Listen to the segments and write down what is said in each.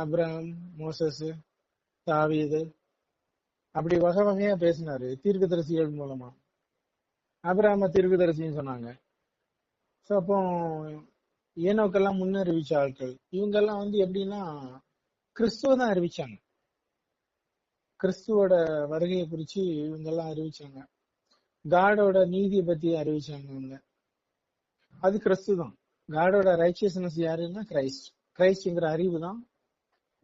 Abraham Moses தாவீது அப்படி வகை வகையா பேசினாரு தீர்க்கதரிசிகள் மூலமா. ஆபிரகாம தீர்க்கதரிசின்னு சொன்னாங்க. ஸோ அப்போ ஏனோக்கெல்லாம் முன்னறிவிச்ச ஆட்கள் இவங்கெல்லாம் வந்து எப்படின்னா கிறிஸ்துவ தான் அறிவிச்சாங்க. கிறிஸ்துவோட வருகையை குறிச்சு இவங்கெல்லாம் அறிவிச்சாங்க. காடோட நீதியை பத்தி அறிவிச்சாங்க இவங்க. அது கிறிஸ்து தான். காடோட ரைச்சியஸ்னஸ் யாருன்னா கிரைஸ்ட். கிரைஸ்ட்ங்கிற அறிவு தான்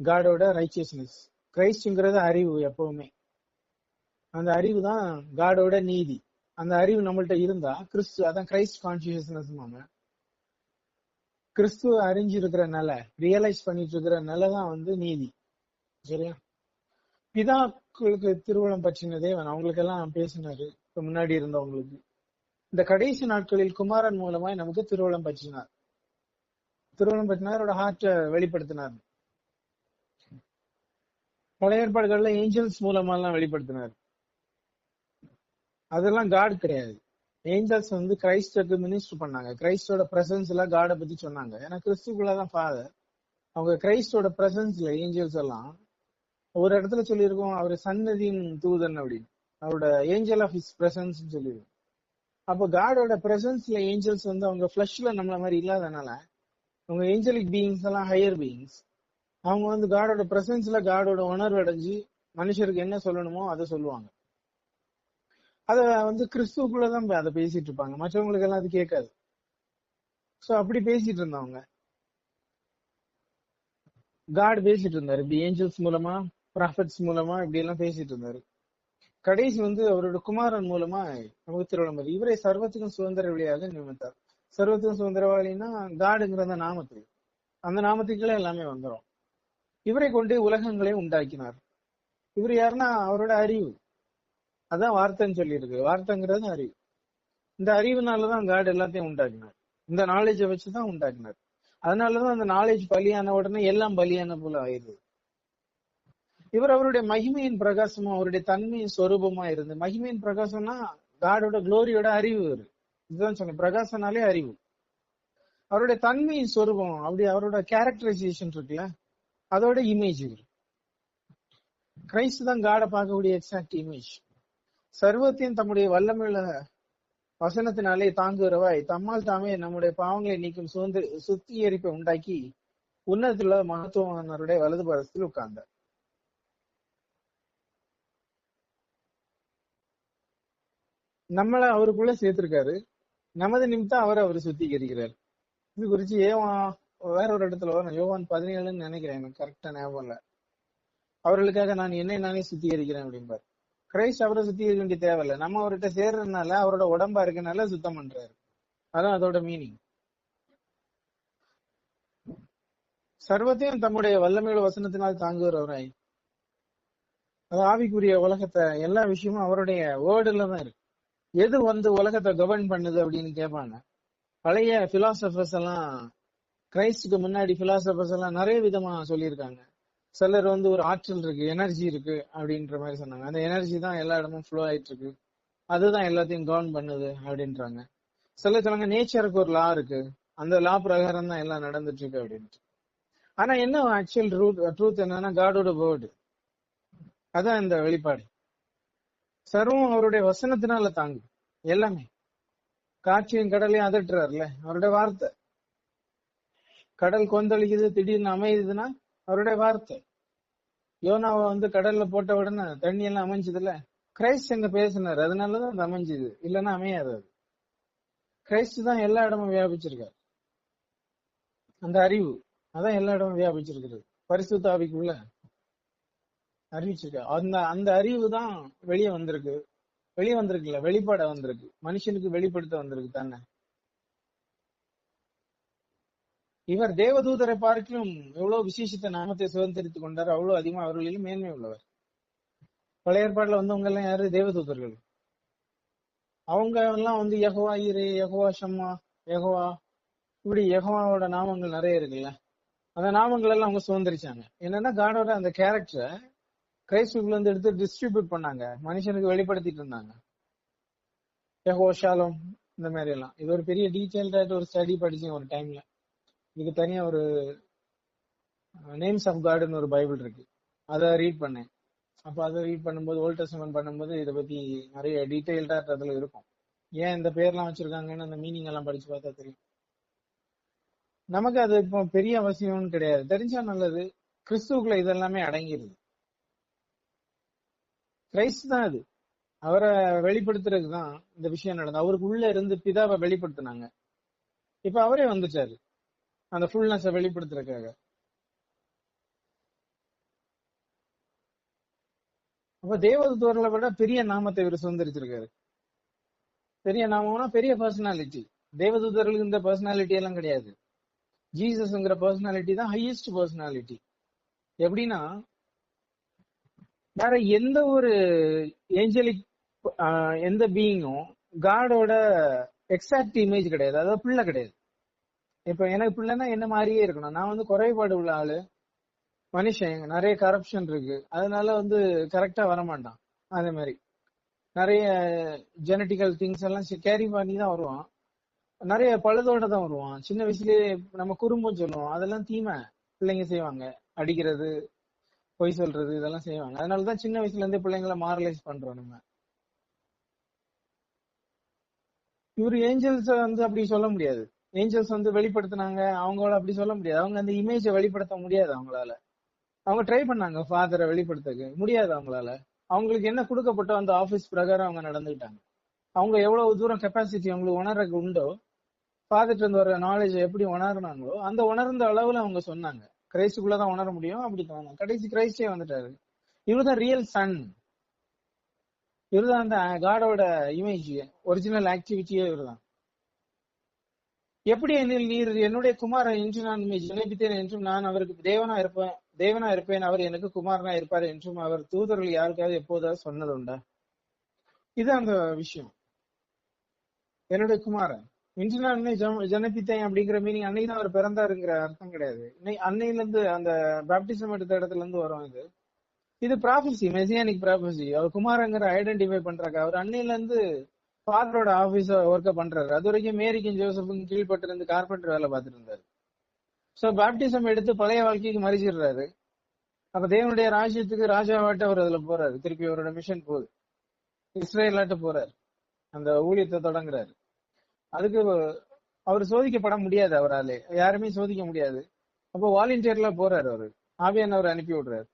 காடோட ரைச்சியஸ்னஸ் கிரைஸ்ட்ங்கிறது அறிவு எப்பவுமே. அந்த அறிவு தான் காடோட நீதி. அந்த அறிவு நம்மள்ட்ட இருந்தா கிறிஸ்து அதான் கிரைஸ்ட் கான்சியஸ்னஸ் கிறிஸ்துவ அறிஞ்சிருக்கிற நிலை ரியலைஸ் பண்ணிட்டு இருக்கிற நிலை தான் வந்து நீதி. சரியா? பிதாக்களுக்கு திருவள்ளம் பற்றின தேவன் அவங்களுக்கு எல்லாம் பேசினாரு முன்னாடி இருந்தவங்களுக்கு. இந்த கடைசி நாட்களில் குமாரன் மூலமாய் நமக்கு திருவள்ளம் பற்றினார். திருவள்ளம் பற்றினார் அவரோட ஹார்ட்டை வெளிப்படுத்தினார். பழைய ஏற்பாடுகள்ல ஏஞ்சல்ஸ் மூலமா எல்லாம் வெளிப்படுத்தினார். அதெல்லாம் காட் கிடையாது. ஏஞ்சல்ஸ் வந்து கிரைஸ்டருக்கு மினிஸ்டர் பண்ணாங்க. கிரைஸ்டோட பிரசன்ஸ்ல காடை பத்தி சொன்னாங்க. ஏன்னா கிறிஸ்துக்குள்ளதான் ஃபாதர். அவங்க கிரைஸ்டோட பிரசன்ஸ்ல ஏஞ்சல்ஸ் எல்லாம் ஒரு இடத்துல சொல்லியிருக்கோம் அவர் சன்னதியின் தூதன் அப்படின்னு. அவரோட ஏஞ்சல் ஆஃப் ஹிஸ் பிரசன்ஸ் சொல்லியிருக்கோம். அப்போ காடோட பிரசன்ஸ்ல ஏஞ்சல்ஸ் வந்து அவங்க ஃபிளஷ்ல நம்மள மாதிரி இல்லாதனால அவங்க ஏஞ்சலிக் பீயிங்ஸ் எல்லாம் ஹையர் பீயிங்ஸ் அவங்க வந்து காடோட பிரசன்ஸ்ல காடோட உணர்வு அடைஞ்சு மனுஷருக்கு என்ன சொல்லணுமோ அதை சொல்லுவாங்க. அத வந்து கிறிஸ்துக்குள்ளதான் அதை பேசிட்டு இருப்பாங்க. மற்றவங்களுக்கு எல்லாம் அது கேட்காது. சோ அப்படி பேசிட்டு இருந்தவங்க. காட் பேசிட்டு இருந்தாரு. இப்படி ஏஞ்சல்ஸ் மூலமா ப்ராஃபிட்ஸ் மூலமா இப்படி எல்லாம் பேசிட்டு இருந்தாரு. கடைசி வந்து அவரோட குமாரன் மூலமா நமக்கு திருவிழம்பது இவரை சர்வத்துக்கும் சுதந்திர வழியாக நியமித்தார். சர்வத்துக்கும் சுதந்திரவாளின்னா காடுங்கிற அந்த நாமத்துக்கு. அந்த நாமத்துக்குள்ள எல்லாமே வந்துடும் இவரை கொண்டு உலகங்களை உண்டாக்கினார். இவர் யாருன்னா? அவரோட அறிவு. அதான் வார்த்தைன்னு சொல்லியிருக்கு. வார்த்தைங்கிறது அறிவு. இந்த அறிவுனாலதான் காட் எல்லாத்தையும் உண்டாக்கினார். இந்த நாலேஜை வச்சுதான் உண்டாக்கினார். அதனாலதான் அந்த நாலேஜ் பலியான உடனே எல்லாம் பலியான போல ஆயிருது இவர் அவருடைய மகிமையின் பிரகாசமா அவருடைய தன்மையின் சொரூபமா இருந்து மகிமையின் பிரகாசம்னா காடோட குளோரியோட அறிவு இவர். இதுதான் சொன்னேன். பிரகாசனாலே அறிவு. அவருடைய தன்மையின் சொரூபம் அப்படி அவரோட கேரக்டரைசேஷன் இருக்குல்ல? அதோட இமேஜ் வரும் கிரைஸ்ட் தான் காடை பார்க்கக்கூடிய எக்ஸாக்ட் இமேஜ் சர்வத்தையும் தம்முடைய வல்லமையுள்ள வசனத்தினாலே தாங்குகிறவாய் தம்மால் தாமே நம்முடைய பாவங்களை நீக்கும் சுதந்திர சுத்திகரிப்பை உண்டாக்கி உன்னதத்தில் மகத்துவமானவருடைய வலது பரத்தில் உட்கார்ந்தார். நம்மளை அவருக்குள்ள சேர்த்திருக்காரு. நமது நிமித்தம் அவரை அவர் சுத்திகரிக்கிறார். இது குறிச்சு ஏவான் வேற ஒரு இடத்துல வரும். யோவான் பதினேழுன்னு நினைக்கிறேன் எனக்கு. கரெக்டா ஞாபகம் இல்ல. அவர்களுக்காக நான் என்னை நானே சுத்திகரிக்கிறேன் அப்படிம்பார். கிரைஸ்ட் அவரை சுத்திகரிக்க வேண்டிய தேவையில்லை. நம்ம அவர்கிட்ட சேர்றதுனால அவரோட உடம்பா இருக்கனால சுத்தம் பண்றாரு. அதான் அதோட மீனிங் சர்வத்தையும் தம்முடைய வல்லமையுள்ள வசனத்தினால் தாங்குகிறவராய். அது ஆவிக்குரிய உலகத்தை எல்லா விஷயமும் அவருடைய வேர்டுல தான் இருக்கு. எது வந்து உலகத்தை கவர்ன் பண்ணுது அப்படின்னு கேட்பாங்க பழைய பிலாசபர்ஸ் எல்லாம் கிரைஸ்டுக்கு முன்னாடி பிலாசபர்ஸ் எல்லாம் நிறைய விதமா சொல்லியிருக்காங்க. சிலர் வந்து ஒரு ஆற்றல் இருக்கு எனர்ஜி இருக்கு அப்படின்ற மாதிரி சொன்னாங்க. அந்த எனர்ஜி தான் எல்லா இடமும் ஃப்ளோ ஆயிட்டு இருக்கு. அதுதான் எல்லாத்தையும் கவர்ன் பண்ணுது அப்படின்றாங்க. சிலர் சொன்னாங்க நேச்சருக்கு ஒரு லா இருக்கு. அந்த லா பிரகாரம் தான் எல்லாம் நடந்துட்டு இருக்கு அப்படின்ட்டு. ஆனா என்ன ஆக்சுவல் ரூட் ட்ரூத் என்னன்னா காடோட வேர்டு அதான் இந்த வெளிப்பாடு. சர்வம் அவருடைய வசனத்தினால தாங்கு எல்லாமே. காட்சியும் கடலையும் அதட்டுறாருல அவருடைய வார்த்தை. கடல் கொந்தளிக்குது திடீர்னு அமையுதுன்னா அவருடைய வார்த்தை. யோனாவை வந்து கடல்ல போட்ட உடனே தண்ணி எல்லாம் அமைஞ்சதுல கிரைஸ்ட் எங்க பேசினார். அதனாலதான் அது அமைஞ்சது. இல்லைன்னா அமையாது அது. கிரைஸ்ட் தான் எல்லா இடமும் வியாபிச்சிருக்காரு. அந்த அறிவு அதான் எல்லா இடமும் வியாபிச்சிருக்கிறது. பரிசுத்த ஆவிக்குள்ள அறிவிச்சிருக்க அந்த அந்த அறிவு தான் வெளியே வந்திருக்கு. வெளியே வந்திருக்குல்ல வெளிப்பாட வந்திருக்கு. மனுஷனுக்கு வெளிப்படுத்த வந்திருக்கு தானே. இவர் தேவதூதரை பார்க்கிலும் எவ்வளவு விசேஷித்த நாமத்தை சுதந்திரித்துக் கொண்டார் அவ்வளவு அதிகமா அவர்களிலும் மேன்மை உள்ளவர். பழைய ஏற்பாடுல வந்தவங்க எல்லாம் யாரு? தேவதூதர்கள். அவங்க எல்லாம் வந்து யகோவா ஈரே யகோவா ஷம்மா யகோவா. இப்படி யகோவாவோட நாமங்கள் நிறைய இருக்குல்ல. அந்த நாமங்கள் எல்லாம் அவங்க சுதந்திரிச்சாங்க. என்னன்னா காடோட அந்த கேரக்டரை கிரைஸ்துக்குள்ள இருந்து எடுத்து டிஸ்ட்ரிபியூட் பண்ணாங்க. மனுஷனுக்கு வெளிப்படுத்திட்டு இருந்தாங்க. யகோ ஷாலம் இந்த மாதிரி எல்லாம் இது ஒரு பெரிய டீட்டெயில்டாயிட்ட ஒரு ஸ்டடி படிச்சேன் ஒரு டைம்ல இதுக்கு தனியா ஒரு நேம்ஸ் ஆஃப் காட்னு ஒரு பைபிள் இருக்கு. அதை ரீட் பண்ணேன். அப்ப அதை ரீட் பண்ணும்போது ஓல்ட் டெஸ்ட்மெண்ட் பண்ணும்போது இதை பத்தி நிறைய டீட்டெயில்டா அதுல இருக்கும். ஏன் இந்த பேர்லாம் வச்சிருக்காங்கன்னு அந்த மீனிங் எல்லாம் படிச்சு பார்த்தா தெரியும். நமக்கு அது இப்போ பெரிய அவசியம்னு கிடையாது. தெரிஞ்சா நல்லது. கிறிஸ்துவுக்குள்ள இதெல்லாமே அடங்கிருது. கிரைஸ்ட் தான் அது. அவரை வெளிப்படுத்துறதுக்கு தான் இந்த விஷயம் நடந்தது. அவருக்கு உள்ள இருந்து பிதாவை வெளிப்படுத்தினாங்க. இப்ப அவரே வந்துட்டாரு. அந்த ஃபுல்னஸ் வெளிப்படுத்துறதுக்காக. அப்ப தேவதூர்ல விட பெரிய நாமத்தை இவர் சுதந்திரிச்சிருக்காரு. பெரிய நாமம்னா பெரிய பர்சனாலிட்டி தேவதூதர்களுக்கு இந்த பர்சனாலிட்டி எல்லாம் கிடையாது. ஜீசஸ்ங்கிற பர்சனாலிட்டி தான் ஹையஸ்ட் பர்சனாலிட்டி எப்படின்னா வேற எந்த ஒரு ஏஞ்சலிக் எந்த பீயிங்கும் காடோட எக்ஸாக்ட் இமேஜ் கிடையாது. அதாவது பிள்ளை கிடையாது. இப்ப எனக்கு பிள்ளைன்னா என்ன மாதிரியே இருக்கணும். நான் வந்து குறைபாடு உள்ள ஆளு. மனுஷன். நிறைய கரப்ஷன் இருக்கு. அதனால வந்து கரெக்டா வரமாட்டான். அதே மாதிரி. நிறைய ஜெனட்டிக்கல் திங்ஸ் எல்லாம் கேரி பண்ணி தான் வருவான். நிறைய பழுதோட தான் வருவான். சின்ன வயசுலயே நம்ம குறும்பும் சொல்லுவோம். அதெல்லாம் தீமை. பிள்ளைங்க செய்வாங்க. அடிக்கிறது பொய் சொல்றது இதெல்லாம் செய்வாங்க. அதனாலதான் சின்ன வயசுல இருந்தே பிள்ளைங்களை மாரலைஸ் பண்றோம் நம்ம. இவர் ஏஞ்சல்ஸ் வந்து அப்படி சொல்ல முடியாது. ஏஞ்சல்ஸ் வந்து வெளிப்படுத்தினாங்க. அவங்களால அப்படி சொல்ல முடியாது. அவங்க அந்த இமேஜை வெளிப்படுத்த முடியாது அவங்களால. அவங்க ட்ரை பண்ணாங்க ஃபாதரை வெளிப்படுத்தக்கு. முடியாது அவங்களால. அவங்களுக்கு என்ன கொடுக்கப்பட்ட அந்த ஆபீஸ் பிரகாரம் அவங்க நடந்துக்கிட்டாங்க. அவங்க எவ்வளவு தூரம் கெப்பாசிட்டி அவங்களுக்கு உணர்றதுக்கு உண்டோ ஃபாதர்ட்டு இருந்து வர நாலேஜ் எப்படி உணர்னாங்களோ அந்த உணர்ந்த அளவுல அவங்க சொன்னாங்க. கிரைஸ்டுக்குள்ளதான் உணர முடியும் அப்படி தோணும் கடைசி கிரைஸ்டே வந்துட்டாரு. இவருதான் ரியல் சன் இவருதான் அந்த காடோட இமேஜ் ஒரிஜினல் ஆக்டிவிட்டியே இவருதான் எப்படி என்னில் நீர் என்னுடைய குமாரன் என்று நான் ஜனிப்பித்தேன் என்றும் நான் அவருக்கு தேவனா இருப்பேன் தேவனா இருப்பேன். அவர் எனக்கு குமாரனா இருப்பார் என்றும் அவர் தூதர்கள் யாருக்காவது எப்போதாவது சொன்னது உண்டா இது அந்த விஷயம். என்னுடைய குமாரன் இன்று நான் உன்னை அப்படிங்கிற மீனிங் அன்னைக்கு தான் அவர் பிறந்தாருங்கிற அர்த்தம் கிடையாது. அன்னையில இருந்து அந்த பேப்டிசம் எடுத்த இடத்துல இருந்து வரும் இது. இது ப்ராஃபசி மெசியானிக் ப்ராஃபசி அவர் குமாரங்கிற ஐடென்டிஃபை பண்றாங்க அவர் அன்னையில இருந்து ஃபாதரோட ஆபீஸ் ஒர்க்க பண்றாரு. அது வரைக்கும் மேரிக்கும் ஜோசப்புக்கும் கீழ்பட்டு இருந்து கார்பெண்டர் வேலை பார்த்துட்டு இருந்தாரு ஸோ பேப்டிசம் எடுத்து பழைய வாழ்க்கைக்கு மறிச்சிடுறாரு. அப்ப தேவனுடைய ராஜ்யத்துக்கு ராஜாவாட்ட அவர் அதுல போறாரு. திருப்பி அவரோட மிஷன் போகுது. இஸ்ரேலாட்ட போறாரு. அந்த ஊழியத்தை தொடங்குறாரு. அதுக்கு அவர் சோதிக்கப்பட முடியாது அவராலே. யாருமே சோதிக்க முடியாது. அப்போ வாலண்டியர்ல போறாரு அவரு. ஆவியான் அவர் அனுப்பி விடுறாரு.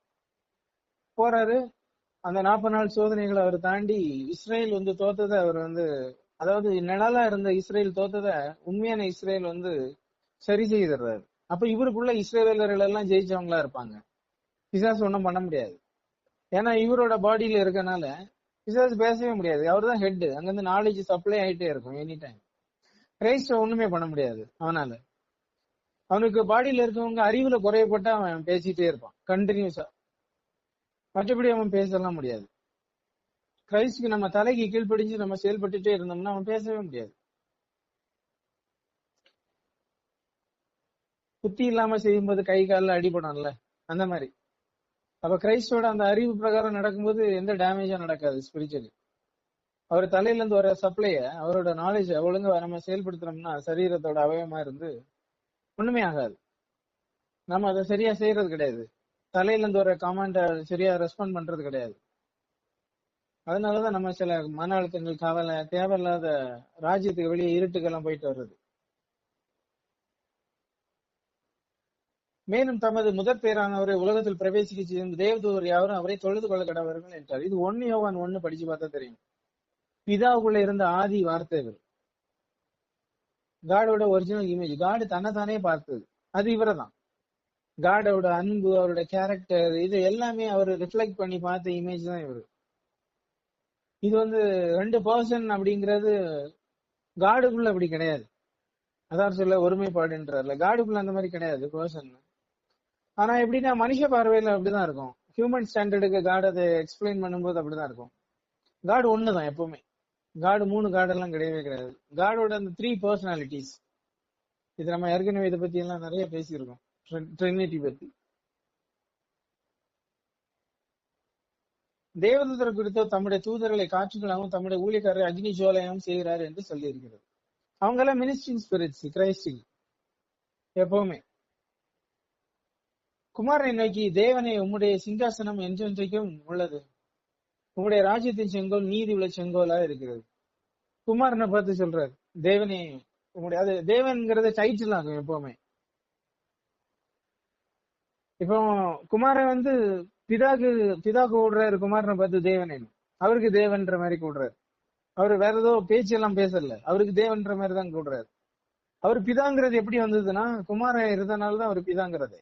போறாரு. அந்த நாற்பது நாள் சோதனைகளை அவர் தாண்டி இஸ்ரேல் வந்து தோத்ததை அவர் வந்து அதாவது நிழலா இருந்த இஸ்ரேல் தோத்ததை உண்மையான இஸ்ரேல் வந்து சரி செய்திடுறாரு. அப்ப இவருக்குள்ள இஸ்ரேலர்கள் எல்லாம் ஜெயிச்சவங்களா இருப்பாங்க. பிசாஸ் ஒன்றும் பண்ண முடியாது. ஏன்னா இவரோட பாடியில இருக்கனால பிசாஸ் பேசவே முடியாது. அவர் தான் ஹெட் அங்கிருந்து நாலேஜ் சப்ளை ஆயிட்டே இருக்கும் எனி டைம் கிரைஸ்ட ஒண்ணுமே பண்ண முடியாது அவனால. அவனுக்கு பாடியில இருக்கவங்க அறிவுல குறையப்பட்டா அவன் பேசிட்டே இருப்பான். கண்டினியூஸா மற்றபடி அவன் பேசலாம் முடியாது. கிரைஸ்டுக்கு நம்ம தலைக்கு கீழ்ப்படிஞ்சு நம்ம செயல்பட்டுட்டே இருந்தோம்னா அவன் பேசவே முடியாது. புத்தி இல்லாம செய்யும்போது கை காலில் அடிபடும்ல அந்த மாதிரி. அப்ப கிரைஸ்டோட அந்த அறிவு பிரகாரம் நடக்கும்போது எந்த டேமேஜும் நடக்காது ஸ்பிரிச்சுவலி அவர் தலையில இருந்து வர சப்ளைய அவரோட நாலேஜ் ஒழுங்கா நம்ம செயல்படுத்துறோம்னா சரீரத்தோட அவயமா இருந்து ஒண்ணுமே ஆகாது. நம்ம அதை சரியா செய்யறது கிடையாது. தலையில இருந்து வர காமெண்ட சரியா ரெஸ்பாண்ட் பண்றது கிடையாது. அதனாலதான் நம்ம சில மன அழுத்தங்கள் கவலை தேவையில்லாத ராஜ்யத்துக்கு வெளியே இருட்டுக்கெல்லாம் போயிட்டு வர்றது. மேலும் தமது முதற் பேரானவரை உலகத்தில் பிரவேசிக்க செய்யும் தேவதூர் யாரும் அவரை தொழுது கொள்ள கடவர்கள் என்றார். இது ஒன்னு யோகான் ஒன்னு படிச்சு பார்த்தா தெரியும். பிதாவுக்குள்ள இருந்த ஆதி வார்த்தைகள். காடோட ஒரிஜினல் இமேஜ் காடு தன்னைத்தானே பார்த்தது. அது இவரதான். காடோட அன்பு அவரோட கேரக்டர் இது எல்லாமே அவர் ரிஃப்ளெக்ட் பண்ணி பார்த்த இமேஜ் தான் இவரு. இது வந்து ரெண்டு பர்சன் அப்படிங்கிறது காடுக்குள்ள அப்படி கிடையாது. அதான் சொல்ல ஒருமைப்பாடுன்றார்ல. காடுக்குள்ள அந்த மாதிரி கிடையாது பர்சன் ஆனா எப்படின்னா மனுஷ பார்வையில அப்படிதான் இருக்கும். ஹியூமன் ஸ்டாண்டர்டுக்கு காட் அதை எக்ஸ்பிளைன் பண்ணும்போது அப்படிதான் இருக்கும். காடு ஒண்ணுதான் எப்பவுமே. காடு மூணு காடெல்லாம் கிடையவே கிடையாது. காடோட அந்த த்ரீ பர்சனாலிட்டிஸ் இது நம்ம ஏற்கனவே இதை பத்தி எல்லாம் நிறைய பேசியிருக்கோம். ட்ரினிட்டி பத்தி. தேவதூதர் குறித்து தம்முடைய தூதர்களை காற்றுகளாகவும் தம்முடைய ஊழியக்காரரை அக்னி ஜோலையாகவும் செய்கிறார் என்று சொல்லி இருக்கிறது அவங்க எல்லாம் மினிஸ்டிங் ஸ்பிரிட்ஸ் கிரைஸ்டிங் எப்பவுமே. குமாரனை நோக்கி தேவனே உம்முடைய சிங்காசனம் என்றென்றைக்கும் உள்ளது. உம்முடைய ராஜ்யத்தின் செங்கோல் நீதி உள்ள செங்கோலா இருக்கிறது. குமாரனை பார்த்து சொல்றாரு தேவனே உங்களுடைய அது தேவன்ங்கிறத டைட்டில் ஆகும் எப்பவுமே. இப்போ குமாரன் வந்து பிதாக்கு பிதா கூடுறாரு குமாரனை பார்த்து தேவனே அவருக்கு தேவன்ற மாதிரி கூடுறாரு. அவர் வேற ஏதோ பேச்சு எல்லாம் பேசல. அவருக்கு தேவன்ற மாதிரி தான் கூடுறாரு. அவர் பிதாங்கிறது எப்படி வந்ததுன்னா குமாரன் இருந்தனாலதான் அவர் பிதாங்கிறது.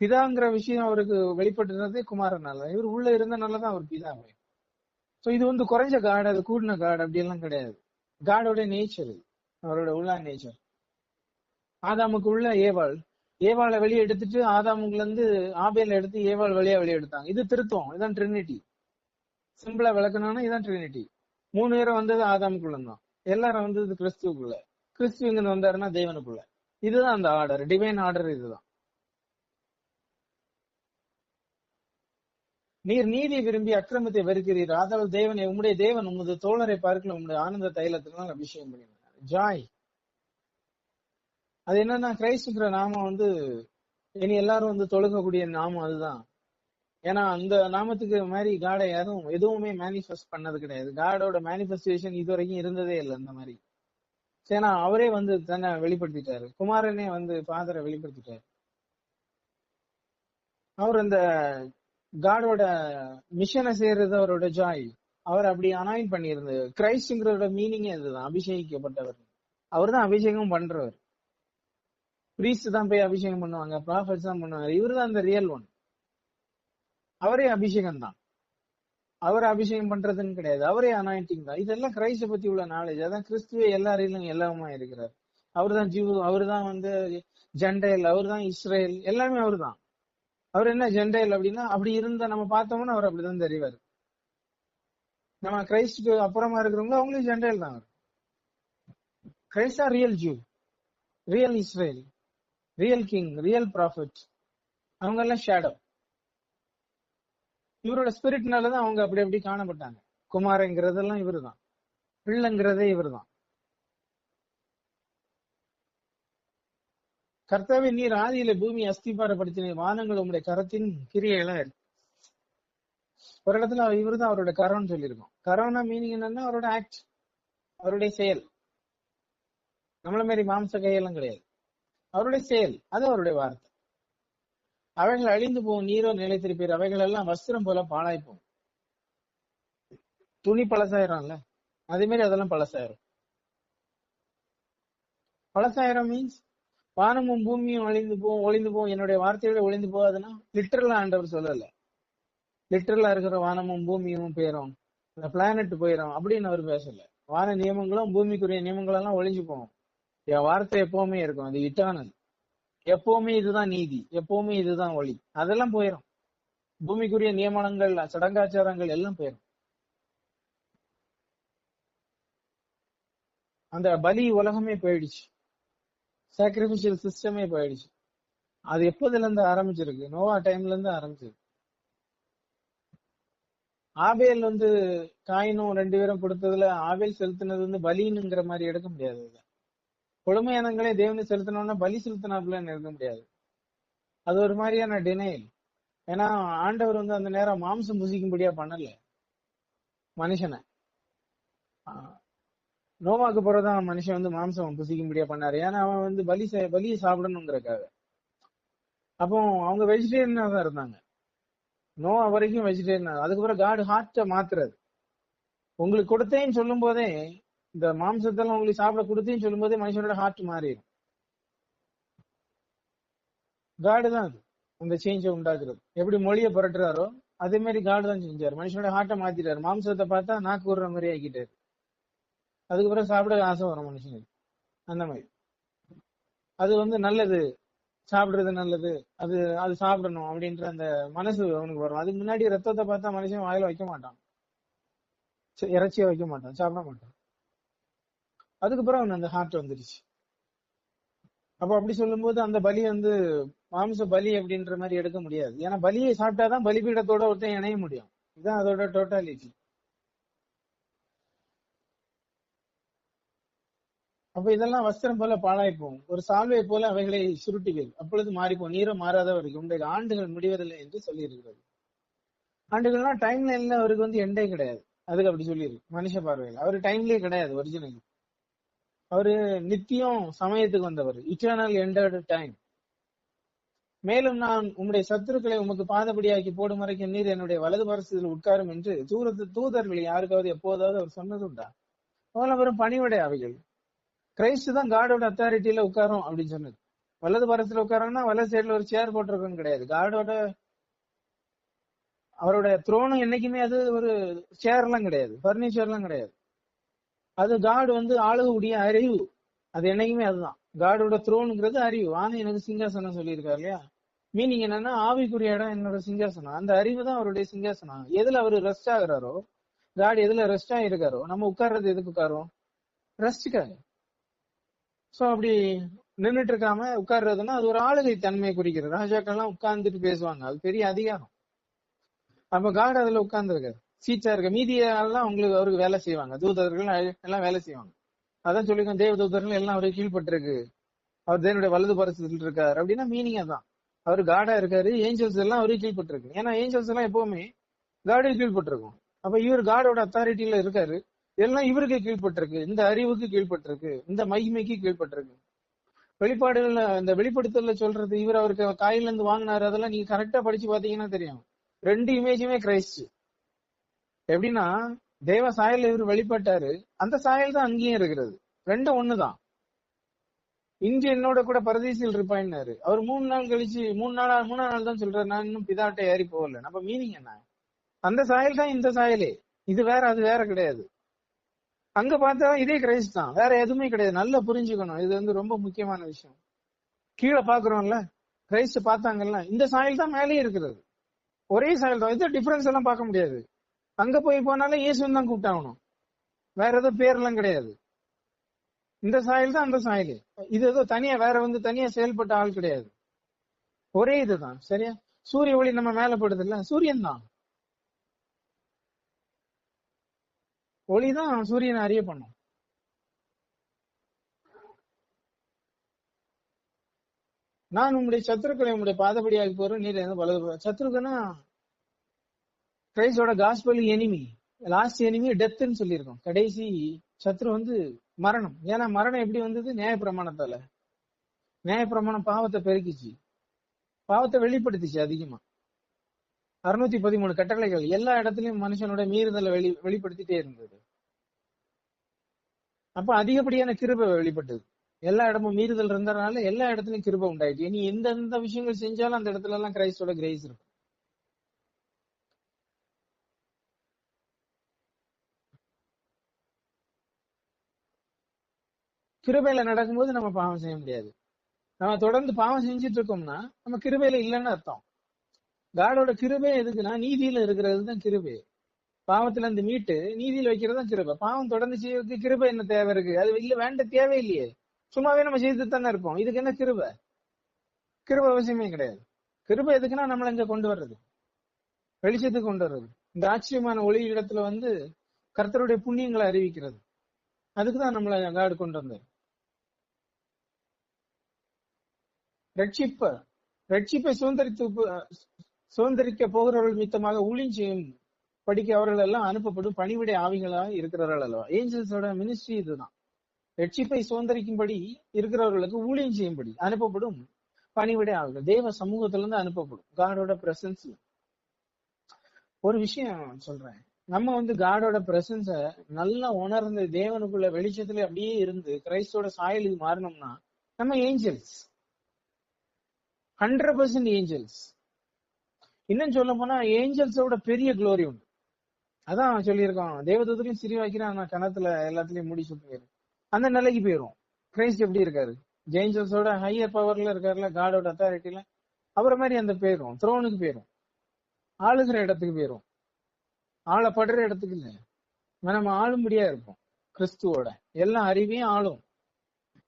பிதாங்கிற விஷயம் அவருக்கு வெளிப்பட்டுனதே குமாரனால இவர் உள்ள இருந்தனாலதான் அவர் பிதா சோ இது வந்து குறைஞ்ச காடு அது கூடின காடு அப்படி எல்லாம் கிடையாது. காடோட நேச்சர் அவரோட உள்ள நேச்சர் ஆதாமுக்கு உள்ள ஏவாள். ஏவாளை வெளியே எடுத்துட்டு ஆதாமுக்குல இருந்து ஆபேல எடுத்து ஏவாள் வழியா வெளியே எடுத்தாங்க. இது திருத்தம் இதான் ட்ரினிட்டி சிம்பிளா விளக்கணும்னா இதான் ட்ரினிட்டி மூணு பேரும் வந்தது ஆதாமுக்குள்ள தான் எல்லாரும் வந்தது கிறிஸ்துவுக்குள்ள. கிறிஸ்து இங்க வந்தாருன்னா தேவனுக்குள்ள. இதுதான் அந்த ஆர்டர் டிவைன் ஆர்டர் இதுதான். நீர் நீதி விரும்பி அக்கிரமத்தை வெறுக்கிறீர். அதாவது தேவனை உம்முடைய தேவன் உமது தோழரை பார்க்கல. உம்முடைய ஆனந்த தைலத்தினால் அபிஷேகம் பண்ணினார். ஜாய் அது என்னன்னா கிரைஸ்துங்கிற நாமம் வந்து இனி எல்லாரும் வந்து தொழுகக்கூடிய நாமம் அதுதான். ஏன்னா அந்த நாமத்துக்கு மாதிரி காடை யாரும் எதுவுமே மேனிஃபெஸ்ட் பண்ணது கிடையாது. காடோட மேனிஃபெஸ்டேஷன் இது வரைக்கும் இருந்ததே இல்லை அந்த மாதிரி ஏன்னா அவரே வந்து தன்னை வெளிப்படுத்திட்டாரு. குமாரனே வந்து ஃபாதரை வெளிப்படுத்திட்டாரு. அவர் அந்த காடோட மிஷனை செய்யறது அவரோட ஜாய் அவர் அப்படி அனாயின் பண்ணியிருந்தது கிரைஸ்ட்ங்கிறோட மீனிங்கே அதுதான். அபிஷேகிக்கப்பட்டவர். அவர் தான் அபிஷேகம் பண்றவர். பிரீஸ்ட் தான் போய் அபிஷேகம் பண்ணுவாங்க ப்ராஃபட்ஸ் தான் பண்ணுவாங்க. இவர் தான் அந்த ரியல் ஒன் அவரே அபிஷேகம் தான் அவர் அபிஷேகம் பண்றதுன்னு கிடையாது. அவரே அனாயிண்டிங் தான். இதெல்லாம் கிரைஸ்ட பத்தி உள்ள நாலேஜ் அதான் கிறிஸ்துவே எல்லாரையிலும் எல்லாமே இருக்கிறார். அவர் தான் ஜீவ் அவர் தான் வந்து ஜெண்டைல் அவர் தான் இஸ்ரேல். எல்லாமே அவர் தான் அவர் என்ன ஜெண்டைல் அப்படின்னா அப்படி இருந்த நம்ம பார்த்தோம்னா அவர் அப்படிதான் தெரிவார். நம்ம கிரைஸ்டுக்கு அப்புறமா இருக்கிறவங்க அவங்களும் ஜெண்டைல் தான். அவர். கிரைஸ்டா real Jew real Israel real king real prophet அவங்க எல்லாம் ஷேடோ இவரோட ஸ்பிரிட்னாலதான் அவங்க அப்படி அப்படி காணப்பட்டாங்க. குமாரங்கிறதெல்லாம் இவரு தான் பிள்ளைங்கிறதே இவரு தான் கர்த்தாவே நீர் ஆதியில பூமி அஸ்திபாரப்படுத்தின வானங்கள் உங்களுடைய கரத்தின் கிரியைகளா இருக்கு. ஒரு இடத்துல இவரு தான் அவரோட கரம்னு சொல்லியிருக்கோம். கரோனா மீனிங் என்னன்னா அவரோட ஆக்ட் அவருடைய செயல். நம்மள மாதிரி மாம்ச கையெல்லாம் கிடையாது. அவருடைய செயல் அது அவருடைய வார்த்தை. அவைகள் அழிந்து போகும் நீரோ நிலைத்திருப்பீர். அவைகள் எல்லாம் வஸ்திரம் போல பாழாய்ப்போம். துணி பழசாயிரம்ல அதே மாதிரி அதெல்லாம் பழசாயிரும். பழசாயிரம் மீன்ஸ் வானமும் பூமியும் அழிந்து போகும் ஒளிந்து போகும். என்னுடைய வார்த்தையோட ஒளிந்து போகாதுன்னா லிட்டரலா ஆண்டவர் சொல்லல. லிட்டரலா இருக்கிற வானமும் பூமியும் போயிரும். இந்த பிளானட் போயிடும் அப்படின்னு அவர் பேசல. வான நியமங்களும் பூமிக்குரிய நியமங்கள் எல்லாம் ஒளிஞ்சு போகும். என் வார்த்தை எப்பவுமே இருக்கும். அது இட்டானல் எப்பவுமே இதுதான் நீதி. எப்பவுமே இதுதான் ஒளி. அதெல்லாம் போயிடும் பூமிக்குரிய நியமனங்கள் சடங்காச்சாரங்கள் எல்லாம் போயிடும் அந்த பலி உலகமே போயிடுச்சு. சாக்ரிபிஷியல் சிஸ்டமே போயிடுச்சு. அது எப்போதுல இருந்து ஆரம்பிச்சிருக்கு? நோவா டைம்ல இருந்து ஆரம்பிச்சிருக்கு. ஆபேல் வந்து காயினும் ரெண்டு பேரும் கொடுத்ததுல ஆபேல் செலுத்தினது வந்து பலின்னுங்கிற மாதிரி எடுக்க முடியாது கொடுமையானங்களே தேவனுக்கு செலுத்தணும்னா பலி செலுத்தினாப்புலன்னு இருக்க முடியாது. அது ஒரு மாதிரியான டினைல் ஏன்னா ஆண்டவர் வந்து அந்த நேரம் மாம்சம் புசிக்கும்படியா பண்ணல. மனுஷனை. நோவாக்கு பிறகுதான் மனுஷன் வந்து மாம்சம் புசிக்கும்படியா பண்ணாரு. ஏன்னா அவன் வந்து பலி செ- பலியை சாப்பிடணுங்கிறக்காக அப்போ அவங்க வெஜிடேரியனா தான் இருந்தாங்க. நோவா வரைக்கும் வெஜிடேரியனா அதுக்கப்புறம் காடு ஹார்ட்டை மாத்துறது உங்களுக்கு கொடுத்தேன்னு சொல்லும் போதே இந்த மாம்சத்தெல்லாம் உங்களுக்கு சாப்பிட கொடுத்தேன்னு சொல்லும் போதே மனுஷனோட ஹார்ட் மாறிடும். காடு தான் அது. அந்த சேஞ்சை உண்டாக்குறது. எப்படி மொழியை புரட்டுறாரோ அதே மாதிரி காடு தான் செஞ்சார். மனுஷனோட ஹார்ட்டை மாத்திட்டாரு. மாம்சத்தை பார்த்தா நாக்கு விடுற மாதிரி ஆக்கிட்டாரு அதுக்கப்புறம் சாப்பிட ஆசை வரும் மனுஷனுக்கு. அந்த மாதிரி. அது வந்து நல்லது. சாப்பிடுறது நல்லது. அது அது சாப்பிடணும் அப்படின்ற அந்த மனசு அவனுக்கு வரும். அதுக்கு முன்னாடி ரத்தத்தை பார்த்தா மனுஷன் வாயில வைக்க மாட்டான். இறைச்சியை வைக்க மாட்டான். சாப்பிட மாட்டான். அதுக்கப்புறம் அவன் அந்த ஹார்ட் வந்துருச்சு அப்ப அப்படி சொல்லும்போது அந்த பலி வந்து மாம்ச பலி அப்படின்ற மாதிரி எடுக்க முடியாது. ஏன்னா பலியை சாப்பிட்டாதான் பலிபீடத்தோட ஒருத்தன் இணைய முடியும். இதுதான் அதோட டோட்டாலிட்டி அப்ப இதெல்லாம் வஸ்திரம் போல பாழாய்ப்போம். ஒரு சால்வை போல அவைகளை சுருட்டுகள். அப்பொழுது மாறிப்போம். நீரம் மாறாத வரைக்கும் உங்களுடைய ஆண்டுகள் முடிவதில்லை என்று சொல்லி இருக்கிறது ஆண்டுகள்னா டைம் லைன்ல அவருக்கு வந்து எண்டே கிடையாது. அதுக்கு அப்படி சொல்லியிருக்கு. மனுஷ பார்வையில். அவரு டைம்லயே கிடையாது ஒரிஜினல் அவரு நித்தியம் சமயத்துக்கு வந்தவர். இட்டர்னல் எண்டர்டு டைம் மேலும் நான் உம்முடைய சத்துருக்களை உமக்கு பாதபடியாக்கி போடும் வரைக்கும் நீர் என்னுடைய வலது பரசத்தில் உட்காரும் என்று தூரத்து தூதர்கள் யாருக்காவது எப்போதாவது அவர் சொன்னதுண்டா? அவெல்லாம் வெறும் பணிவிடை அவைகள். கிரைஸ்ட் தான் காடோட அத்தாரிட்டியில உட்காரும் அப்படின்னு சொன்னது. வலது பரத்துல உட்காரம்னா வலது சைடுல ஒரு சேர் போட்டிருக்குன்னு கிடையாது. காடோட அவரோட த்ரோனும் என்னைக்குமே அது ஒரு சேர் எல்லாம் கிடையாது. பர்னிச்சர் எல்லாம் கிடையாது. அது காடு வந்து ஆளுகக்கூடிய அறிவு. அது என்னைக்குமே அதுதான். காடோட த்ரோனுங்கிறது அறிவு. ஆனா எனக்கு சிங்காசனம் சொல்லியிருக்காரு இல்லையா? மீனிங் என்னன்னா ஆவிக்குரிய இடம் என்னோட சிங்காசனம். அந்த அறிவு தான் அவருடைய சிங்காசனம். எதுல அவரு ரெஸ்ட் ஆகுறாரோ காடு எதுல ரெஸ்ட் ஆகிருக்காரோ நம்ம உட்கார்றது எதுக்கு உட்காரோம் ரெஸ்டுக்காக சோ அப்படி நின்றுட்டு இருக்காம உட்கார்றதுன்னா அது ஒரு ஆளுகை தன்மையை குறிக்கிறது. ராஜாக்கள்லாம் உட்கார்ந்துட்டு பேசுவாங்க. அது பெரிய அதிகாரம். அப்ப காட் அதுல உட்கார்ந்துருக்காரு. இருக்காரு சீச்சா இருக்க மீதியெல்லாம் உங்களுக்கு அவருக்கு வேலை செய்வாங்க. தூதர்கள் எல்லாம் வேலை செய்வாங்க. அதான் சொல்லிருக்கோம் தேவ தூதர்கள் எல்லாம் அவருக்கு கீழ்பட்டிருக்கு அவர் தேவனுடைய வலது பரிசுல இருக்காரு அப்படின்னா மீனிங் அதான். அவர் காடா இருக்காரு ஏஞ்சல்ஸ் எல்லாம் அவருக்கு கீழ்பட்டிருக்கு ஏன்னா ஏஞ்சல்ஸ் எல்லாம் எப்பவுமே காடுக்கு கீழ்பட்டிருக்கும் அப்ப இவர் காடோட அத்தாரிட்டியில இருக்காரு. எல்லாம் இவருக்கு கீழ்பட்டிருக்கு இந்த அறிவுக்கு கீழ்பட்டிருக்கு இந்த மகிமைக்கு கீழ்பட்டிருக்கு வெளிப்பாடுகள்ல இந்த வெளிப்படுத்தல சொல்றது இவர் அவருக்கு காயில இருந்து வாங்கினாரு. அதெல்லாம் நீங்க கரெக்டா படிச்சு பாத்தீங்கன்னா தெரியும். ரெண்டு இமேஜுமே கிரைஸ்ட் எப்படின்னா தேவ சாயல் இவர் வெளிப்பட்டாரு. அந்த சாயல் தான் அங்கேயும் இருக்கிறது. ரெண்டும் ஒண்ணுதான். இங்க என்னோட கூட பரதேசியில் இருப்பாயின்னாரு. அவர் மூணு நாள் கழிச்சு மூணு நாளா மூணு நாள் தான் சொல்றாரு நான் இன்னும் பிதாட்ட ஏறி போகல. நம்ம மீனிங் என்ன? அந்த சாயல் தான் இந்த சாயலே. இது வேற அது வேற கிடையாது. அங்க பார்த்தா இதே கிரைஸ்ட் தான். வேற எதுவுமே கிடையாது. நல்லா புரிஞ்சுக்கணும். இது வந்து ரொம்ப முக்கியமான விஷயம். கீழே பாக்குறோம்ல கிரைஸ்ட் பார்த்தாங்கல்ல இந்த சாயல் தான் மேலேயே இருக்கிறது. ஒரே சாயல் தான். இது டிஃபரன்ஸ் எல்லாம் பார்க்க முடியாது. அங்க போய் போனாலும் இயேசுன்னு தான் கூப்பிட்டாகணும். வேற ஏதோ பேர்லாம் கிடையாது. இந்த சாயல் தான் அந்த சாயல். இது ஏதோ தனியா வேற வந்து தனியா செயல்பட்ட ஆள் கிடையாது. ஒரே இதுதான். சரியா? சூரிய ஒளி நம்ம மேல படுது இல்ல சூரியன் தான். ஒளிதான் சூரியனை அறிய பண்ணும். நான் உங்களுடைய சத்துருக்களை உங்களுடைய பாதபடியாகி போறேன் நீர் என்ன வலது சத்துருக்குன்னா கிரைஸ்டோட காஸ்பல் எனிமி லாஸ்ட் எனிமி டெத்துன்னு சொல்லியிருக்கோம். கடைசி சத்ரு வந்து மரணம். ஏன்னா மரணம் எப்படி வந்தது? நியாயப்பிரமாணத்தால. நியாயப்பிரமாணம் பாவத்தை பெருக்கிச்சு. பாவத்தை வெளிப்படுத்திச்சு அதிகமா. அறுநூத்தி பதிமூணு கட்டளைகள். எல்லா இடத்துலயும் மனுஷனோட மீறுதலை வெளி வெளிப்படுத்திட்டே இருந்தது. அப்ப அதிகப்படியான கிருபை வெளிப்பட்டது. எல்லா இடமும் மீறுதல் இருந்ததுனால எல்லா இடத்துலயும் கிருபை உண்டாயிட்டு இனி எந்தெந்த விஷயங்கள் செஞ்சாலும் அந்த இடத்துல எல்லாம் கிரைஸ்டோட கிரேஸ் இருக்கும். கிருபையில நடக்கும்போது நம்ம பாவம் செய்ய முடியாது. நம்ம தொடர்ந்து பாவம் செஞ்சுட்டு இருக்கோம்னா நம்ம கிருபையில இல்லைன்னு அர்த்தம். காடோட கிருபை எதுக்குன்னா நீதியில இருக்கிறது தான் கிருபை. பாவத்துல இருந்து மீட்டு நீதியில வைக்கிறது தான் கிருபை. பாவம் தொடர்ந்து செய்யறதுக்கு கிருபை என்ன தேவை இருக்கு? அது இல்ல வேண்ட தேவை இல்லையே சும்மாவே நம்ம செய்து தானே இருப்போம். இதுக்கு என்ன கிருபை? கிருபை அவசியமே கிடையாது. கிருபை எதுக்குன்னா நம்மள இங்க கொண்டு வர்றது. வெளிச்சத்துக்கு கொண்டு வர்றது. இந்த ஆச்சரியமான ஒளி இடத்துல வந்து கர்த்தருடைய புண்ணியங்களை அறிவிக்கிறது. அதுக்குதான் நம்மளை காடு கொண்டு வந்தார் ரட்சிப்ப. ரட்சிப்பை சுதந்திரித்து சுதந்திரிக்க போகிறவர்கள் மித்தமாக ஊழியம் செய்யும் படிக்க அவர்கள் எல்லாம் அனுப்பப்படும் பணிவிடை ஆவிகளா இருக்கிறவர்கள் அல்லவா? ஏஞ்சல்ஸோட மினிஸ்ட்ரி இதுதான். ரட்சிப்பை சுதந்திரிக்கும்படி இருக்கிறவர்களுக்கு ஊழியம் செய்யும்படி அனுப்பப்படும் பணிவிடை ஆவிகள். தேவ சமூகத்துல இருந்து அனுப்பப்படும் காடோட பிரசன்ஸ் ஒரு விஷயம் சொல்றேன். நம்ம வந்து காடோட பிரசன்ஸ நல்லா உணர்ந்து தேவனுக்குள்ள வெளிச்சத்துல அப்படியே இருந்து கிரைஸ்டோட சாயலுக்கு மாறினோம்னா நம்ம ஏஞ்சல்ஸ் ஹண்ட்ரட் பர்சன்ட் ஏஞ்சல்ஸ் இன்னும் சொல்ல போனா ஏஞ்சல்ஸோட பெரிய குளோரி உண்டு. அதான் சொல்லியிருக்கான். தேவதூதரையும் சிரி வைக்கிறான். நான் கணத்துல எல்லாத்துலயும் முடி சுட்டு அந்த நிலைக்கு போயிரும். கிரைஸ்ட் எப்படி இருக்காரு? ஏஞ்சல்ஸோட ஹையர் பவர்ல இருக்காருல காடோட அத்தாரிட்டில அவரை மாதிரி அந்த போயிடும் த்ரோனுக்கு போயிரும். ஆளுகிற இடத்துக்கு போயிரும். ஆளப்படுற இடத்துக்கு இல்லை. நம்ம ஆளும்படியா இருப்போம். கிறிஸ்துவோட. எல்லா அறிவையும் ஆளும்.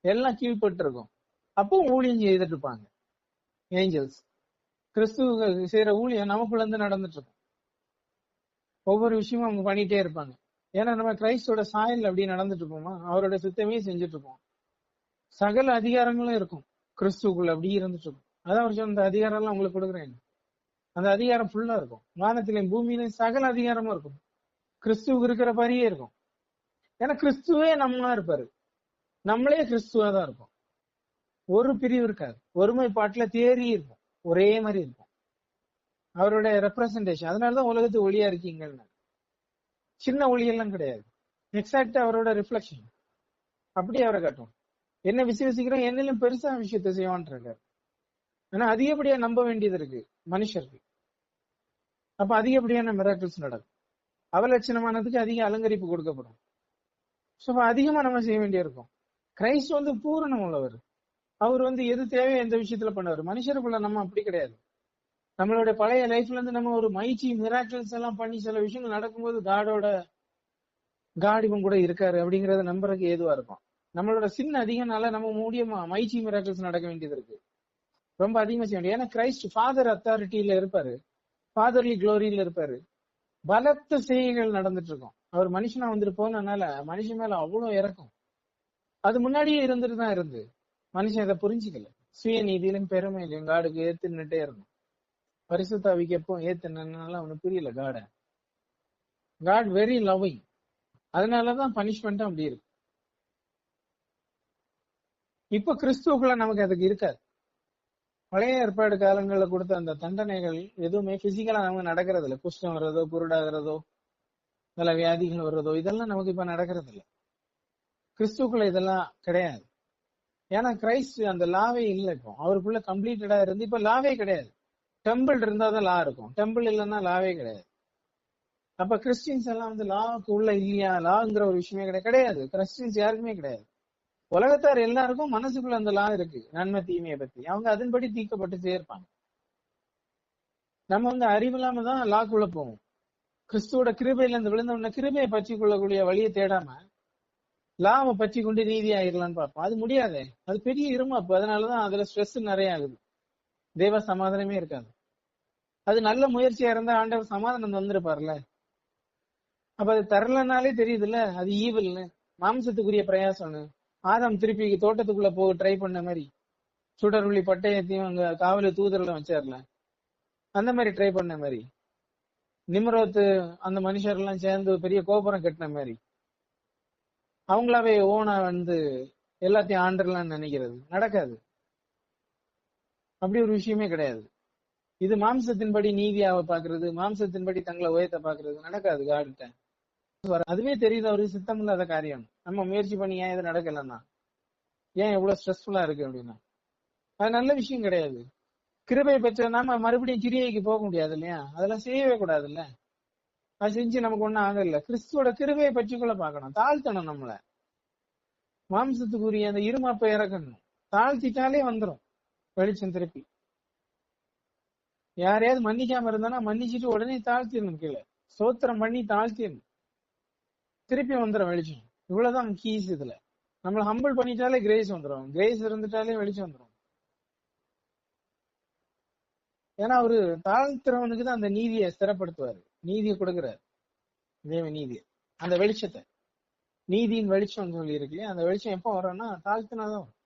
எல்லாம் கீழ்பட்டு இருக்கும் அப்போ ஊழியம் செய்துட்டு இருப்பாங்க. ஏஞ்சல்ஸ். கிறிஸ்துவ செய்யற ஊழியம் நமக்குள்ள இருந்து நடந்துட்டு இருக்கும் ஒவ்வொரு விஷயமும் அவங்க பண்ணிட்டே இருப்பாங்க. ஏன்னா நம்ம கிரைஸ்டோட சாயல் அப்படி நடந்துட்டு இருப்போமா அவரோட சித்தமே செஞ்சுட்டு இருப்போம் சகல அதிகாரங்களும் இருக்கும். கிறிஸ்துக்குள்ள அப்படி இருந்துட்டு இருக்கும் அதான் அவர் சொன்ன அந்த அதிகாரம் எல்லாம் உங்களுக்கு கொடுக்குறேன். அந்த அதிகாரம் ஃபுல்லா இருக்கும். வானத்திலையும் பூமியிலையும் சகல அதிகாரமும் இருக்கும். கிறிஸ்துவுக்கு இருக்கிற மாதிரியே இருக்கும். ஏன்னா கிறிஸ்துவே நம்மளா இருப்பாரு. நம்மளே கிறிஸ்துவா தான் இருக்கும். ஒரு பிரிவு இருக்காது. ஒருமைப்பாட்டுல தேறி இருக்கும். ஒரே மாதிரி இருக்கும். அவருடைய ரெப்ரசன்டேஷன் அதனாலதான் உலகத்து ஒளியா இருக்கீங்கன்னு. சின்ன ஒளியெல்லாம் கிடையாது. எக்ஸாக்ட் அவரோட ரிஃப்ளெக்ஷன் அப்படி அவரை காட்டும் என்ன விசுவசிக்கிறோம் என்னிலும் பெருசா விஷயத்த செய்வான்றாரு ஆனா அதிகப்படியா நம்ப வேண்டியது இருக்கு? மனுஷருக்கு. அப்ப அதிகப்படியான மிராக்கிள்ஸ் நடக்கும். அவலட்சணமானதுக்கு அதிக அலங்கரிப்பு கொடுக்கப்படும். ஸோ அதிகமா நம்ம செய்ய வேண்டியிருக்கும் கிரைஸ்ட் வந்து பூரணம் உள்ளவர். அவர் வந்து எது தேவையோ எந்த விஷயத்துல பண்ணுவார். மனுஷருக்குள்ள நம்ம அப்படி கிடையாது. நம்மளுடைய பழைய லைஃப்ல இருந்து நம்ம ஒரு மைச்சி மிராக்கிள்ஸ் எல்லாம் பண்ணி சில விஷயங்கள் நடக்கும்போது காடோட காடிவும் கூட இருக்காரு அப்படிங்கறத நம்புறதுக்கு ஏதுவா இருக்கும். நம்மளோட சின்ன அதிகம்னால நம்ம மூடியமா மைச்சி மிராக்கிள்ஸ் நடக்க வேண்டியது இருக்கு. ரொம்ப அதிகமா செய்ய வேண்டியது. ஏன்னா கிரைஸ்ட் ஃபாதர் அத்தாரிட்டியில இருப்பாரு. ஃபாதர்லி குளோரியில இருப்பாரு. பலத்த செய்கைகள் நடந்துட்டு இருக்கும். அவர் மனுஷனா வந்துட்டு போனதுனால மனுஷன் மேல அவ்வளவு இறக்கும். அது முன்னாடியே இருந்துட்டு தான் இருந்து. மனுஷன் இதை புரிஞ்சுக்கல. சுயநீதியிலும் பெருமை பெருமையிலும் காடுக்கு ஏத்துன்னுட்டே இருந்தோம் பரிசுத்தாவிக்கு எப்போ ஏத்துனால அவனுக்கு புரியல காட. காட் வெரி லவ்விங் அதனாலதான் பனிஷ்மெண்ட் அப்படி இருக்கு. இப்ப கிறிஸ்துவுக்குள்ள நமக்கு அதுக்கு இருக்காது. பழைய ஏற்பாடு காலங்கள்ல கொடுத்த அந்த தண்டனைகள் எதுவுமே பிசிக்கலா நமக்கு நடக்கிறது இல்லை குஷ்டம் வர்றதோ குருடாகிறதோ நல்ல வியாதிகள் வர்றதோ இதெல்லாம் நமக்கு இப்ப நடக்கிறது இல்லை கிறிஸ்துக்குள்ள இதெல்லாம் கிடையாது. ஏன்னா கிரைஸ்ட் அந்த லாவே இல்லை இப்போ. அவருக்குள்ள கம்ப்ளீட்டடா இருந்து இப்ப லாவே கிடையாது. டெம்பிள் இருந்தா தான் லா இருக்கும். டெம்பிள் இல்லைன்னா லாவே கிடையாது. அப்ப கிறிஸ்டின்ஸ் எல்லாம் வந்து லாவுக்கு உள்ள இல்லையா? லாங்கிற ஒரு விஷயமே கிடையாது. கிடையாது. கிறிஸ்டின்ஸ் யாருக்குமே கிடையாது. உலகத்தார் எல்லாருக்கும் மனசுக்குள்ள அந்த லா இருக்கு. நன்மை தீமையை பத்தி. அவங்க அதன்படி தீக்கப்பட்டு சேர்ப்பாங்க. நம்ம வந்து அறிவில்லாம தான் லாக்குள்ள போவோம். கிறிஸ்துவோட கிருபையில இருந்து விழுந்த உடனே கிருபையை பற்றி கொள்ளக்கூடிய வழியை தேடாம லாவை பற்றி கொண்டு நீதி ஆயிரலாம்னு பார்ப்போம். அது முடியாது. அது பெரிய இருமாப்பு அதனாலதான் அதுல ஸ்ட்ரெஸ் நிறைய ஆகுது தேவ சமாதானமே இருக்காது. அது நல்ல முயற்சியா இருந்தா ஆண்டவர் சமாதானம் தந்திருப்பார்ல. அப்ப அது தரலனாலே தெரியுதுல்ல. அது ஈவல்னு மாம்சத்துக்குரிய பிரயாசம்னு. ஆதாம் திருப்பி தோட்டத்துக்குள்ள போக ட்ரை பண்ண மாதிரி. சுடர்வழி பட்டயத்தையும் அங்க காவல தூதரில் வச்சார்ல. அந்த மாதிரி ட்ரை பண்ண மாதிரி. நிம்ரோத்து அந்த மனுஷர் எல்லாம் சேர்ந்து பெரிய கோபுரம் கட்டின மாதிரி. அவங்களாவே ஓனா வந்து எல்லாத்தையும் ஆண்டுலாம் நினைக்கிறது. நடக்காது. அப்படி ஒரு விஷயமே கிடையாது. இது மாம்சத்தின்படி நீதியாவை பாக்குறது மாம்சத்தின்படி தங்களை உயர்த்த பாக்குறது நடக்காது காடுகிட்ட அதுவே தெரியுது அவருக்கு சித்தம் இல்லாத காரியம். நம்ம முயற்சி பண்ணி ஏன் இது நடக்கலன்னா? ஏன் எவ்வளவு ஸ்ட்ரெஸ்ஃபுல்லா இருக்கு அப்படின்னா? அது நல்ல விஷயம் கிடையாது. கிருபை பெற்ற நாம மறுபடியும் கிரியைக்கு போக முடியாது இல்லையா? அதெல்லாம் செய்யவே கூடாது இல்ல அது செஞ்சு நமக்கு ஒண்ணும் ஆகல. கிறிஸ்துவோட கிருபையை பற்றிக்குள்ள பாக்கணும் தாழ்த்தணும் நம்மள. மாம்சத்துக்குரிய அந்த இருமாப்பை இறக்கணும். தாழ்த்திட்டாலே வந்துடும் வெளிச்சம் திருப்பி. யாரையாவது மன்னிக்காம இருந்தானா மன்னிச்சுட்டு உடனே தாழ்த்திடணும் கீழே. சோத்திரம் பண்ணி தாழ்த்திடணும். திருப்பி வந்துடும் வெளிச்சம். இவ்வளவுதான் கீஸ் இதுல. நம்மள ஹம்பிள் பண்ணிட்டாலே கிரேஸ் வந்துடும் கிரேஸ் இருந்துட்டாலே வெளிச்சம் வந்துடும் ஏன்னா அவரு தாழ்த்துறவனுக்கு தான் அந்த நீதியை ஸ்திரப்படுத்துவாரு நீதியை கொடுக்கிறாரு. தேவ நீதி. அந்த வெளிச்சத்தை. நீதியின் வெளிச்சம் சொல்லி இருக்கு அந்த வெளிச்சம் எப்போ வரும்னா தாழ்த்தினாதான் வரும்.